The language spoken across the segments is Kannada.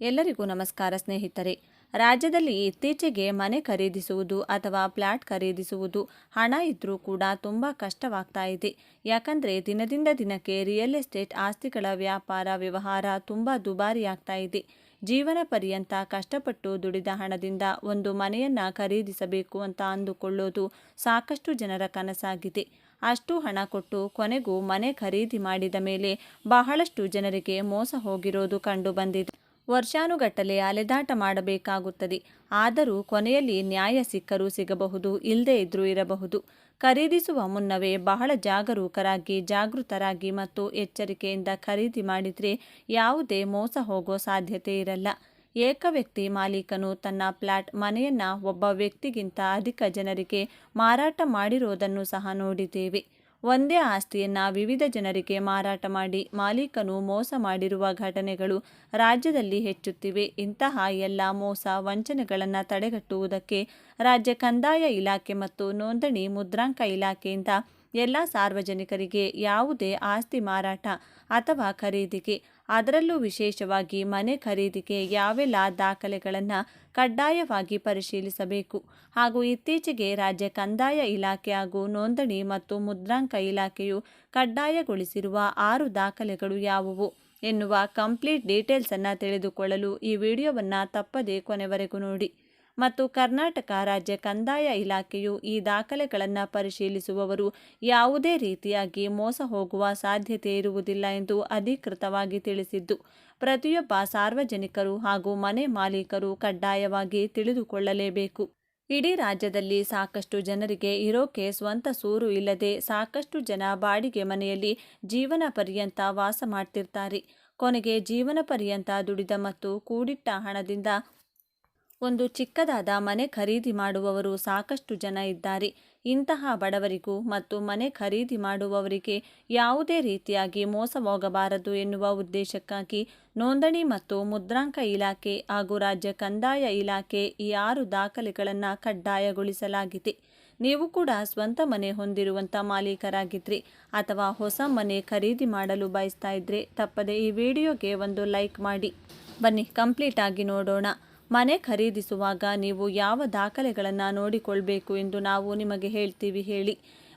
ಎಲ್ಲರಿಗೂ ನಮಸ್ಕಾರ ಸ್ನೇಹಿತರೆ. ರಾಜ್ಯದಲ್ಲಿ ಇತ್ತೀಚೆಗೆ ಮನೆ ಖರೀದಿಸುವುದು ಅಥವಾ ಫ್ಲ್ಯಾಟ್ ಖರೀದಿಸುವುದು ಹಣ ಇದ್ದರೂ ಕೂಡ ತುಂಬ ಕಷ್ಟವಾಗ್ತಾ ಇದೆ. ಯಾಕಂದರೆ ದಿನದಿಂದ ದಿನಕ್ಕೆ ರಿಯಲ್ ಎಸ್ಟೇಟ್ ಆಸ್ತಿಗಳ ವ್ಯಾಪಾರ, ವ್ಯವಹಾರ ತುಂಬ ದುಬಾರಿಯಾಗ್ತಾ ಇದೆ. ಜೀವನ ಪರ್ಯಂತ ಕಷ್ಟಪಟ್ಟು ದುಡಿದ ಹಣದಿಂದ ಒಂದು ಮನೆಯನ್ನು ಖರೀದಿಸಬೇಕು ಅಂತ ಅಂದುಕೊಳ್ಳೋದು ಸಾಕಷ್ಟು ಜನರ ಕನಸಾಗಿದೆ. ಅಷ್ಟು ಹಣ ಕೊಟ್ಟು ಕೊನೆಗೂ ಮನೆ ಖರೀದಿ ಮಾಡಿದ ಮೇಲೆ ಬಹಳಷ್ಟು ಜನರಿಗೆ ಮೋಸ ಹೋಗಿರೋದು ಕಂಡು ಬಂದಿದೆ. ವರ್ಷಾನುಗಟ್ಟಲೆ ಅಲೆದಾಟ ಮಾಡಬೇಕಾಗುತ್ತದೆ. ಆದರೂ ಕೊನೆಯಲ್ಲಿ ನ್ಯಾಯ ಸಿಕ್ಕರೂ ಸಿಗಬಹುದು ಇಲ್ಲದೇ ಇದ್ರೂ ಇರಬಹುದು. ಖರೀದಿಸುವ ಮುನ್ನವೇ ಬಹಳ ಜಾಗರೂಕರಾಗಿ, ಜಾಗೃತರಾಗಿ ಮತ್ತು ಎಚ್ಚರಿಕೆಯಿಂದ ಖರೀದಿ ಮಾಡಿದರೆ ಯಾವುದೇ ಮೋಸ ಹೋಗೋ ಸಾಧ್ಯತೆ ಇರಲ್ಲ. ಏಕ ವ್ಯಕ್ತಿ ಮಾಲೀಕನು ತನ್ನ ಫ್ಲ್ಯಾಟ್ ಮನೆಯನ್ನು ಒಬ್ಬ ವ್ಯಕ್ತಿಗಿಂತ ಅಧಿಕ ಜನರಿಗೆ ಮಾರಾಟ ಮಾಡಿರುವುದನ್ನು ಸಹ ನೋಡಿದ್ದೇವೆ. ಒಂದೇ ಆಸ್ತಿಯನ್ನು ವಿವಿಧ ಜನರಿಗೆ ಮಾರಾಟ ಮಾಡಿ ಮಾಲೀಕನು ಮೋಸ ಮಾಡಿರುವ ಘಟನೆಗಳು ರಾಜ್ಯದಲ್ಲಿ ಹೆಚ್ಚುತ್ತಿವೆ. ಇಂತಹ ಎಲ್ಲ ಮೋಸ ವಂಚನೆಗಳನ್ನು ತಡೆಗಟ್ಟುವುದಕ್ಕೆ ರಾಜ್ಯ ಕಂದಾಯ ಇಲಾಖೆ ಮತ್ತು ನೋಂದಣಿ ಮುದ್ರಾಂಕ ಇಲಾಖೆಯಿಂದ ಎಲ್ಲ ಸಾರ್ವಜನಿಕರಿಗೆ ಯಾವುದೇ ಆಸ್ತಿ ಮಾರಾಟ ಅಥವಾ ಖರೀದಿಗೆ, ಅದರಲ್ಲೂ ವಿಶೇಷವಾಗಿ ಮನೆ ಖರೀದಿಗೆ ಯಾವೆಲ್ಲ ದಾಖಲೆಗಳನ್ನು ಕಡ್ಡಾಯವಾಗಿ ಪರಿಶೀಲಿಸಬೇಕು ಹಾಗೂ ಇತ್ತೀಚೆಗೆ ರಾಜ್ಯ ಕಂದಾಯ ಇಲಾಖೆ ಹಾಗೂ ನೋಂದಣಿ ಮತ್ತು ಮುದ್ರಾಂಕ ಇಲಾಖೆಯು ಕಡ್ಡಾಯಗೊಳಿಸಿರುವ ಆರು ದಾಖಲೆಗಳು ಯಾವುವು ಎನ್ನುವ ಕಂಪ್ಲೀಟ್ ಡೀಟೇಲ್ಸನ್ನು ತಿಳಿದುಕೊಳ್ಳಲು ಈ ವಿಡಿಯೋವನ್ನು ತಪ್ಪದೇ ಕೊನೆವರೆಗೂ ನೋಡಿ. ಮತ್ತು ಕರ್ನಾಟಕ ರಾಜ್ಯ ಕಂದಾಯ ಇಲಾಖೆಯು ಈ ದಾಖಲೆಗಳನ್ನು ಪರಿಶೀಲಿಸುವವರು ಯಾವುದೇ ರೀತಿಯಾಗಿ ಮೋಸ ಹೋಗುವ ಸಾಧ್ಯತೆ ಇರುವುದಿಲ್ಲ ಎಂದು ಅಧಿಕೃತವಾಗಿ ತಿಳಿಸಿದ್ದು, ಪ್ರತಿಯೊಬ್ಬ ಸಾರ್ವಜನಿಕರು ಹಾಗೂ ಮನೆ ಮಾಲೀಕರು ಕಡ್ಡಾಯವಾಗಿ ತಿಳಿದುಕೊಳ್ಳಲೇಬೇಕು. ಇಡೀ ರಾಜ್ಯದಲ್ಲಿ ಸಾಕಷ್ಟು ಜನರಿಗೆ ಇರೋಕೆ ಸ್ವಂತ ಸೂರು ಇಲ್ಲದೆ ಸಾಕಷ್ಟು ಜನ ಬಾಡಿಗೆ ಮನೆಯಲ್ಲಿ ಜೀವನ ಪರ್ಯಂತ ವಾಸ ಮಾಡ್ತಿರ್ತಾರೆ. ಕೊನೆಗೆ ಜೀವನ ಪರ್ಯಂತ ದುಡಿದ ಮತ್ತು ಕೂಡಿಟ್ಟ ಹಣದಿಂದ ಒಂದು ಚಿಕ್ಕದಾದ ಮನೆ ಖರೀದಿ ಮಾಡುವವರು ಸಾಕಷ್ಟು ಜನ ಇದ್ದಾರೆ. ಇಂತಹ ಬಡವರಿಗೂ ಮತ್ತು ಮನೆ ಖರೀದಿ ಮಾಡುವವರಿಗೆ ಯಾವುದೇ ರೀತಿಯಾಗಿ ಮೋಸ ಹೋಗಬಾರದು ಎನ್ನುವ ಉದ್ದೇಶಕ್ಕಾಗಿ ನೋಂದಣಿ ಮತ್ತು ಮುದ್ರಾಂಕ ಇಲಾಖೆ ಹಾಗೂ ರಾಜ್ಯ ಕಂದಾಯ ಇಲಾಖೆ ಈ ಆರು ದಾಖಲೆಗಳನ್ನು ಕಡ್ಡಾಯಗೊಳಿಸಲಾಗಿದೆ. ನೀವು ಕೂಡ ಸ್ವಂತ ಮನೆ ಹೊಂದಿರುವಂಥ ಮಾಲೀಕರಾಗಿದ್ರಿ ಅಥವಾ ಹೊಸ ಮನೆ ಖರೀದಿ ಮಾಡಲು ಬಯಸ್ತಾ ಇದ್ರೆ ತಪ್ಪದೆ ಈ ವಿಡಿಯೋಗೆ ಒಂದು ಲೈಕ್ ಮಾಡಿ. ಬನ್ನಿ, ಕಂಪ್ಲೀಟ್ ಆಗಿ ನೋಡೋಣ. ಮನೆ ಖರೀದಿಸುವಾಗ ನೀವು ಯಾವ ದಾಖಲೆಗಳನ್ನು ನೋಡಿಕೊಳ್ಬೇಕು ಎಂದು ನಾವು ನಿಮಗೆ ಹೇಳ್ತೀವಿ ಹೇಳಿ.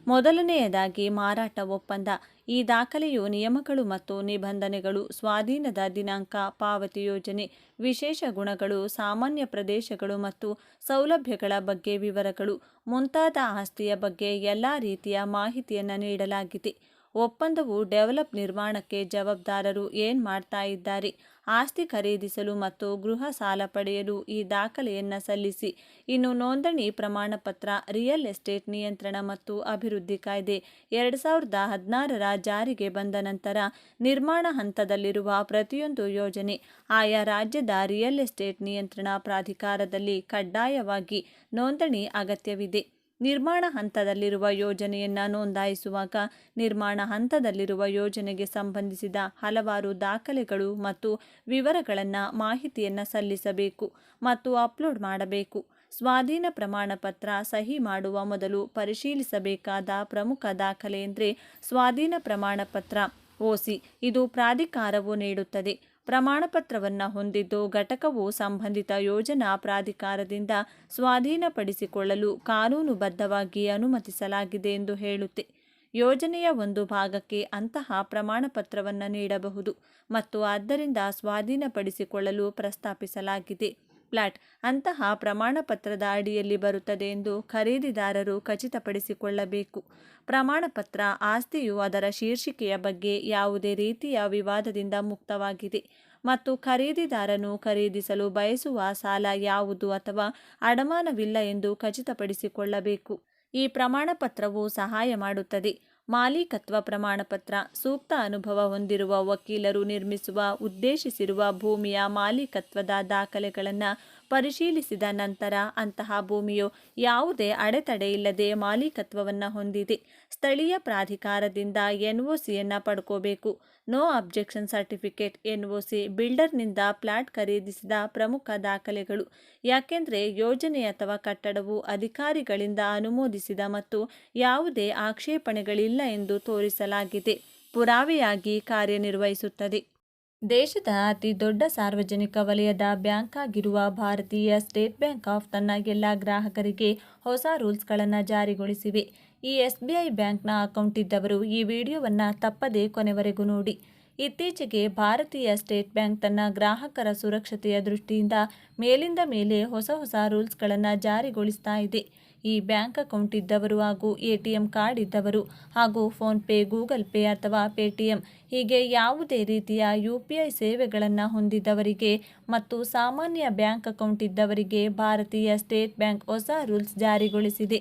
ಮೊದಲನೆಯದಾಗಿ ಮಾರಾಟ ಒಪ್ಪಂದ. ಈ ದಾಖಲೆಯು ನಿಯಮಗಳು ಮತ್ತು ನಿಬಂಧನೆಗಳು, ಸ್ವಾಧೀನದ ದಿನಾಂಕ, ಪಾವತಿ ಯೋಜನೆ, ವಿಶೇಷ ಗುಣಗಳು, ಸಾಮಾನ್ಯ ಪ್ರದೇಶಗಳು ಮತ್ತು ಸೌಲಭ್ಯಗಳ ಬಗ್ಗೆ ವಿವರಗಳು, ಮುಂತಾದ ಆಸ್ತಿಯ ಬಗ್ಗೆ ಎಲ್ಲ ರೀತಿಯ ಮಾಹಿತಿಯನ್ನು ನೀಡಲಾಗಿದೆ. ಒಪ್ಪಂದವು ಡೆವಲಪ್ ನಿರ್ಮಾಣಕ್ಕೆ ಜವಾಬ್ದಾರರು ಏನು ಮಾಡ್ತಾ ಇದ್ದಾರೆ? ಆಸ್ತಿ ಖರೀದಿಸಲು ಮತ್ತು ಗೃಹ ಸಾಲ ಪಡೆಯಲು ಈ ದಾಖಲೆಯನ್ನು ಸಲ್ಲಿಸಿ. ಇನ್ನು ನೋಂದಣಿ ಪ್ರಮಾಣಪತ್ರ, ರಿಯಲ್ ಎಸ್ಟೇಟ್ ನಿಯಂತ್ರಣ ಮತ್ತು ಅಭಿವೃದ್ಧಿ ಕಾಯ್ದೆ ಎರಡು ಸಾವಿರದ ಹದಿನಾರರ ಜಾರಿಗೆ ಬಂದ ನಂತರ ನಿರ್ಮಾಣ ಹಂತದಲ್ಲಿರುವ ಪ್ರತಿಯೊಂದು ಯೋಜನೆ ಆಯಾ ರಾಜ್ಯದ ರಿಯಲ್ ಎಸ್ಟೇಟ್ ನಿಯಂತ್ರಣ ಪ್ರಾಧಿಕಾರದಲ್ಲಿ ಕಡ್ಡಾಯವಾಗಿ ನೋಂದಣಿ ಅಗತ್ಯವಿದೆ. ನಿರ್ಮಾಣ ಹಂತದಲ್ಲಿರುವ ಯೋಜನೆಯನ್ನು ನೋಂದಾಯಿಸುವಾಗ ನಿರ್ಮಾಣ ಹಂತದಲ್ಲಿರುವ ಯೋಜನೆಗೆ ಸಂಬಂಧಿಸಿದ ಹಲವಾರು ದಾಖಲೆಗಳು ಮತ್ತು ವಿವರಗಳನ್ನು ಮಾಹಿತಿಯನ್ನು ಸಲ್ಲಿಸಬೇಕು ಮತ್ತು ಅಪ್ಲೋಡ್ ಮಾಡಬೇಕು. ಸ್ವಾಧೀನ ಪ್ರಮಾಣ ಪತ್ರ ಸಹಿ ಮಾಡುವ ಮೊದಲು ಪರಿಶೀಲಿಸಬೇಕಾದ ಪ್ರಮುಖ ದಾಖಲೆ ಎಂದರೆ ಸ್ವಾಧೀನ ಪ್ರಮಾಣ ಪತ್ರ, ಓಸಿ. ಇದು ಪ್ರಾಧಿಕಾರವು ನೀಡುತ್ತದೆ. ಪ್ರಮಾಣಪತ್ರವನ್ನು ಹೊಂದಿದ್ದು ಘಟಕವು ಸಂಬಂಧಿತ ಯೋಜನಾ ಪ್ರಾಧಿಕಾರದಿಂದ ಸ್ವಾಧೀನಪಡಿಸಿಕೊಳ್ಳಲು ಕಾನೂನುಬದ್ಧವಾಗಿ ಅನುಮತಿಸಲಾಗಿದೆ ಎಂದು ಹೇಳುತ್ತೆ. ಯೋಜನೆಯ ಒಂದು ಭಾಗಕ್ಕೆ ಅಂತಹ ಪ್ರಮಾಣಪತ್ರವನ್ನು ನೀಡಬಹುದು ಮತ್ತು ಆದ್ದರಿಂದ ಸ್ವಾಧೀನಪಡಿಸಿಕೊಳ್ಳಲು ಪ್ರಸ್ತಾಪಿಸಲಾಗಿದೆ. ಫ್ಲಾಟ್ ಅಂತಹ ಪ್ರಮಾಣಪತ್ರದ ಅಡಿಯಲ್ಲಿ ಬರುತ್ತದೆ ಎಂದು ಖರೀದಿದಾರರು ಖಚಿತಪಡಿಸಿಕೊಳ್ಳಬೇಕು. ಪ್ರಮಾಣಪತ್ರ, ಆಸ್ತಿಯು ಅದರ ಶೀರ್ಷಿಕೆಯ ಬಗ್ಗೆ ಯಾವುದೇ ರೀತಿಯ ವಿವಾದದಿಂದ ಮುಕ್ತವಾಗಿದೆ ಮತ್ತು ಖರೀದಿದಾರನು ಖರೀದಿಸಲು ಬಯಸುವ ಸಾಲ ಯಾವುದು ಅಥವಾ ಅಡಮಾನವಿಲ್ಲ ಎಂದು ಖಚಿತಪಡಿಸಿಕೊಳ್ಳಬೇಕು. ಈ ಪ್ರಮಾಣಪತ್ರವು ಸಹಾಯ ಮಾಡುತ್ತದೆ. ಮಾಲೀಕತ್ವ ಪ್ರಮಾಣಪತ್ರ ಸೂಕ್ತ ಅನುಭವ ಹೊಂದಿರುವ ವಕೀಲರು ನಿರ್ಮಿಸುವ ಉದ್ದೇಶಿಸಿರುವ ಭೂಮಿಯ ಮಾಲೀಕತ್ವದ ದಾಖಲೆಗಳನ್ನು ಪರಿಶೀಲಿಸಿದ ನಂತರ ಅಂತಹ ಭೂಮಿಯು ಯಾವುದೇ ಅಡೆತಡೆ ಇಲ್ಲದೆ ಮಾಲೀಕತ್ವವನ್ನು ಹೊಂದಿದೆ. ಸ್ಥಳೀಯ ಪ್ರಾಧಿಕಾರದಿಂದ ಎನ್ ಒ ಸಿಯನ್ನು ಪಡ್ಕೋಬೇಕು. No objection certificate, N O C ಬಿಲ್ಡರ್ನಿಂದ flat ಖರೀದಿಸಿದ ಪ್ರಮುಖ ದಾಖಲೆಗಳು. ಯಾಕೆಂದರೆ ಯೋಜನೆ ಅಥವಾ ಕಟ್ಟಡವು ಅಧಿಕಾರಿಗಳಿಂದ ಅನುಮೋದಿಸಿದ ಮತ್ತು ಯಾವುದೇ ಆಕ್ಷೇಪಣೆಗಳಿಲ್ಲ ಎಂದು ತೋರಿಸಲಾಗಿದೆ. ಪುರಾವೆಯಾಗಿ ಕಾರ್ಯನಿರ್ವಹಿಸುತ್ತದೆ. ದೇಶದ ಅತಿ ದೊಡ್ಡ ಸಾರ್ವಜನಿಕ ವಲಯದ ಬ್ಯಾಂಕ್ ಆಗಿರುವ ಭಾರತೀಯ ಸ್ಟೇಟ್ ಬ್ಯಾಂಕ್ ಆಫ್ ತನ್ನ ಎಲ್ಲ ಗ್ರಾಹಕರಿಗೆ ಹೊಸ ರೂಲ್ಸ್ಗಳನ್ನು ಜಾರಿಗೊಳಿಸಿವೆ. ಈ ಎಸ್ ಬಿ ಐ ಬ್ಯಾಂಕ್ನ ಅಕೌಂಟ್ ಇದ್ದವರು ಈ ವಿಡಿಯೋವನ್ನು ತಪ್ಪದೇ ಕೊನೆವರೆಗೂ ನೋಡಿ. ಇತ್ತೀಚೆಗೆ ಭಾರತೀಯ ಸ್ಟೇಟ್ ಬ್ಯಾಂಕ್ ತನ್ನ ಗ್ರಾಹಕರ ಸುರಕ್ಷತೆಯ ದೃಷ್ಟಿಯಿಂದ ಮೇಲಿಂದ ಮೇಲೆ ಹೊಸ ಹೊಸ ರೂಲ್ಸ್ಗಳನ್ನು ಜಾರಿಗೊಳಿಸ್ತಾ ಇದೆ. ಈ ಬ್ಯಾಂಕ್ ಅಕೌಂಟ್ ಇದ್ದವರು ಹಾಗೂ ಎ ಟಿ ಎಂ ಕಾರ್ಡ್ ಇದ್ದವರು ಹಾಗೂ ಫೋನ್ಪೇ ಗೂಗಲ್ ಪೇ ಅಥವಾ ಪೇಟಿಎಂ ಹೀಗೆ ಯಾವುದೇ ರೀತಿಯ ಯು ಪಿ ಐ ಸೇವೆಗಳನ್ನು ಹೊಂದಿದ್ದವರಿಗೆ ಮತ್ತು ಸಾಮಾನ್ಯ ಬ್ಯಾಂಕ್ ಅಕೌಂಟ್ ಇದ್ದವರಿಗೆ ಭಾರತೀಯ ಸ್ಟೇಟ್ ಬ್ಯಾಂಕ್ ಹೊಸ ರೂಲ್ಸ್ ಜಾರಿಗೊಳಿಸಿದೆ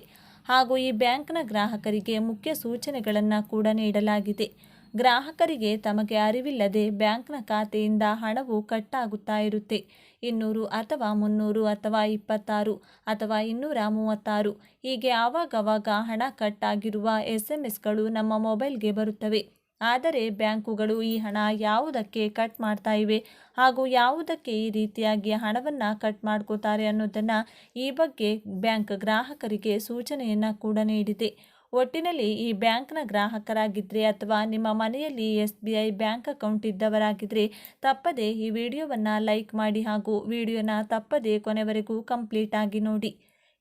ಹಾಗೂ ಈ ಬ್ಯಾಂಕ್ನ ಗ್ರಾಹಕರಿಗೆ ಮುಖ್ಯ ಸೂಚನೆಗಳನ್ನು ಕೂಡ ನೀಡಲಾಗಿದೆ. ಗ್ರಾಹಕರಿಗೆ ತಮಗೆ ಅರಿವಿಲ್ಲದೆ ಬ್ಯಾಂಕ್ನ ಖಾತೆಯಿಂದ ಹಣವು ಕಟ್ಟಾಗುತ್ತಾ ಇರುತ್ತೆ. ಇನ್ನೂರು ಅಥವಾ ಮುನ್ನೂರು ಅಥವಾ ಇಪ್ಪತ್ತಾರು ಅಥವಾ ಇನ್ನೂರ ಮೂವತ್ತಾರು. ಹೀಗೆ ಆವಾಗವಾಗ ಹಣ ಕಟ್ ಆಗಿರುವ ಎಸ್ ಎಂ ಎಸ್ಗಳು ನಮ್ಮ ಮೊಬೈಲ್ಗೆ ಬರುತ್ತವೆ. ಆದರೆ ಬ್ಯಾಂಕುಗಳು ಈ ಹಣ ಯಾವುದಕ್ಕೆ ಕಟ್ ಮಾಡ್ತಾ ಇವೆ? ಹಾಗೂ ಯಾವುದಕ್ಕೆ ಈ ರೀತಿಯಾಗಿ ಹಣವನ್ನು ಕಟ್ ಮಾಡ್ಕೋತಾರೆ ಅನ್ನೋದನ್ನು ಈ ಬಗ್ಗೆ ಬ್ಯಾಂಕ್ ಗ್ರಾಹಕರಿಗೆ ಸೂಚನೆಯನ್ನು ಕೂಡ ನೀಡಿದೆ. ಒಟ್ಟಿನಲ್ಲಿ ಈ ಬ್ಯಾಂಕ್ನ ಗ್ರಾಹಕರಾಗಿದ್ದರೆ ಅಥವಾ ನಿಮ್ಮ ಮನೆಯಲ್ಲಿ S B I bank account ಇದ್ದವರಾಗಿದ್ದರೆ ತಪ್ಪದೇ ಈ ವಿಡಿಯೋವನ್ನು ಲೈಕ್ ಮಾಡಿ ಹಾಗೂ ವಿಡಿಯೋನ ತಪ್ಪದೇ ಕೊನೆವರೆಗೂ ಕಂಪ್ಲೀಟ್ ಆಗಿ ನೋಡಿ.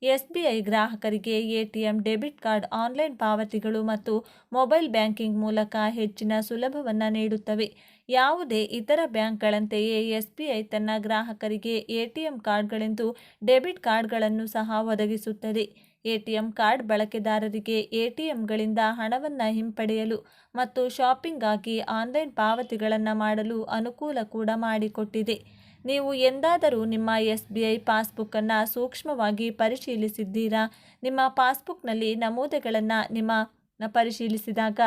ಎಸ್ ಬಿ ಐ ಗ್ರಾಹಕರಿಗೆ A T M debit card, online ಪಾವತಿಗಳು ಮತ್ತು ಮೊಬೈಲ್ ಬ್ಯಾಂಕಿಂಗ್ ಮೂಲಕ ಹೆಚ್ಚಿನ ಸುಲಭವನ್ನು ನೀಡುತ್ತವೆ. ಯಾವುದೇ ಇತರ ಬ್ಯಾಂಕ್ಗಳಂತೆಯೇ ಎಸ್ ಬಿ ಐ ತನ್ನ ಗ್ರಾಹಕರಿಗೆ ಎ ಟಿ ಎಂ ಕಾರ್ಡ್ಗಳೆಂದು ಡೆಬಿಟ್ ಕಾರ್ಡ್ಗಳನ್ನು ಸಹ ಒದಗಿಸುತ್ತದೆ. ಎಟಿಎಂ ಕಾರ್ಡ್ ಬಳಕೆದಾರರಿಗೆ ಎಟಿಎಂಗಳಿಂದ ಹಣವನ್ನು ಹಿಂಪಡೆಯಲು ಮತ್ತು ಶಾಪಿಂಗ್ಗಾಗಿ ಆನ್ಲೈನ್ ಪಾವತಿಗಳನ್ನು ಮಾಡಲು ಅನುಕೂಲ ಕೂಡ ಮಾಡಿಕೊಟ್ಟಿದೆ. ನೀವು ಎಂದಾದರೂ ನಿಮ್ಮ ಎಸ್ ಬಿ ಐ ಪಾಸ್ಬುಕ್ಕನ್ನು ಸೂಕ್ಷ್ಮವಾಗಿ ಪರಿಶೀಲಿಸಿದ್ದೀರಾ? ನಿಮ್ಮ ಪಾಸ್ಬುಕ್ನಲ್ಲಿ ನಮೂದೆಗಳನ್ನು ನಿಮ್ಮ ಪರಿಶೀಲಿಸಿದಾಗ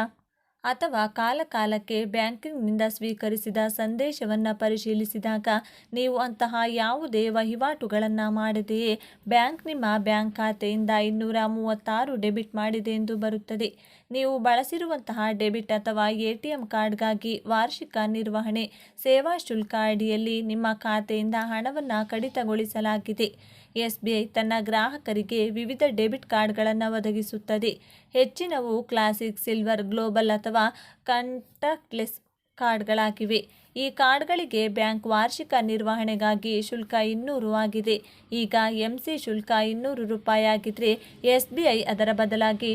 ಅಥವಾ ಕಾಲಕಾಲಕ್ಕೆ ಬ್ಯಾಂಕಿಂಗ್ನಿಂದ ಸ್ವೀಕರಿಸಿದ ಸಂದೇಶವನ್ನು ಪರಿಶೀಲಿಸಿದಾಗ ನೀವು ಅಂತಹ ಯಾವುದೇ ವಹಿವಾಟುಗಳನ್ನು ಮಾಡದೆಯೇ ಬ್ಯಾಂಕ್ ನಿಮ್ಮ ಬ್ಯಾಂಕ್ ಖಾತೆಯಿಂದ ಇನ್ನೂರ ಮೂವತ್ತಾರು ಡೆಬಿಟ್ ಮಾಡಿದೆ ಎಂದು ಬರುತ್ತದೆ. ನೀವು ಬಳಸಿರುವಂತಹ ಡೆಬಿಟ್ ಅಥವಾ ಎ ಟಿ ಎಂ ಕಾರ್ಡ್ಗಾಗಿ ವಾರ್ಷಿಕ ನಿರ್ವಹಣೆ, ಸೇವಾ ಶುಲ್ಕ ಅಡಿಯಲ್ಲಿ ನಿಮ್ಮ ಖಾತೆಯಿಂದ ಹಣವನ್ನು ಕಡಿತಗೊಳಿಸಲಾಗಿದೆ. ಎಸ್ಬಿಐ ತನ್ನ ಗ್ರಾಹಕರಿಗೆ ವಿವಿಧ ಡೆಬಿಟ್ ಕಾರ್ಡ್ಗಳನ್ನು ಒದಗಿಸುತ್ತದೆ. ಹೆಚ್ಚಿನವು ಕ್ಲಾಸಿಕ್, ಸಿಲ್ವರ್, ಗ್ಲೋಬಲ್ ಅಥವಾ ಕಂಟಾಕ್ಟ್ಲೆಸ್ ಕಾರ್ಡ್ಗಳಾಗಿವೆ. ಈ ಕಾರ್ಡ್ಗಳಿಗೆ ಬ್ಯಾಂಕ್ ವಾರ್ಷಿಕ ನಿರ್ವಹಣೆಗಾಗಿ ಶುಲ್ಕ ಇನ್ನೂರು ಆಗಿದೆ. ಈಗ ಎಂಸಿ ಶುಲ್ಕ ಇನ್ನೂರು ರೂಪಾಯಿ ಆಗಿದ್ದರೆ ಎಸ್ ಬಿ ಐ ಅದರ ಬದಲಾಗಿ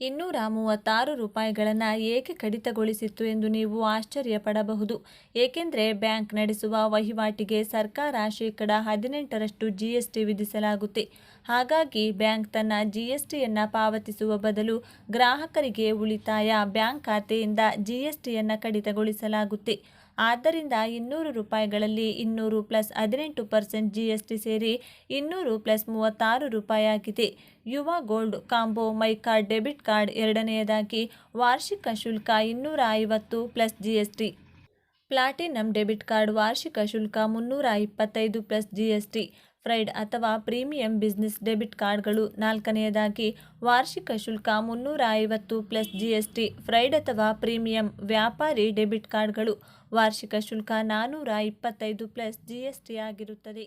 ಇನ್ನೂರ ಮೂವತ್ತಾರು ರೂಪಾಯಿಗಳನ್ನು ಏಕೆ ಕಡಿತಗೊಳಿಸಿತ್ತು ಎಂದು ನೀವು ಆಶ್ಚರ್ಯಪಡಬಹುದು. ಏಕೆಂದರೆ ಬ್ಯಾಂಕ್ ನಡೆಸುವ ವಹಿವಾಟಿಗೆ ಸರ್ಕಾರ ಶೇಕಡ ಹದಿನೆಂಟರಷ್ಟು ಜಿಎಸ್ಟಿ ವಿಧಿಸಲಾಗುತ್ತೆ. ಹಾಗಾಗಿ ಬ್ಯಾಂಕ್ ತನ್ನ ಜಿಎಸ್ಟಿಯನ್ನು ಎಸ್ ಟಿಯನ್ನು ಪಾವತಿಸುವ ಬದಲು ಗ್ರಾಹಕರಿಗೆ ಉಳಿತಾಯ ಬ್ಯಾಂಕ್ ಖಾತೆಯಿಂದ ಜಿಎಸ್ಟಿಯನ್ನು ಎಸ್ ಟಿಯನ್ನು ಕಡಿತಗೊಳಿಸಲಾಗುತ್ತೆ. ಆದ್ದರಿಂದ ಇನ್ನೂರು ರೂಪಾಯಿಗಳಲ್ಲಿ ಇನ್ನೂರು ಪ್ಲಸ್ ಹದಿನೆಂಟು ಪರ್ಸೆಂಟ್ ಜಿ ಎಸ್ ಟಿ ಸೇರಿ ಇನ್ನೂರು ಪ್ಲಸ್ ಮೂವತ್ತಾರು ರೂಪಾಯಿ ಆಗಿದೆ Yuva gold combo, my card, debit card ಎರಡನೆಯದಾಗಿ ವಾರ್ಷಿಕ ಶುಲ್ಕ ಇನ್ನೂರ ಐವತ್ತು plus G S T platinum debit card ವಾರ್ಷಿಕ ಶುಲ್ಕ ಮುನ್ನೂರ ಇಪ್ಪತ್ತೈದು plus G S T pride ಅಥವಾ ಪ್ರೀಮಿಯಂ ಬಿಸ್ನೆಸ್ ಡೆಬಿಟ್ ಕಾರ್ಡ್ಗಳು ನಾಲ್ಕನೆಯದಾಗಿ ವಾರ್ಷಿಕ ಶುಲ್ಕ ಮುನ್ನೂರ ಐವತ್ತು ಪ್ಲಸ್ ಜಿಎಸ್ಟಿ, ಫ್ರೈಡ್ ಅಥವಾ ಪ್ರೀಮಿಯಂ ವ್ಯಾಪಾರಿ ಡೆಬಿಟ್ ಕಾರ್ಡ್ಗಳು ವಾರ್ಷಿಕ ಶುಲ್ಕ ನಾನ್ನೂರ ಇಪ್ಪತ್ತೈದು ಪ್ಲಸ್ ಜಿಎಸ್ಟಿ ಆಗಿರುತ್ತದೆ.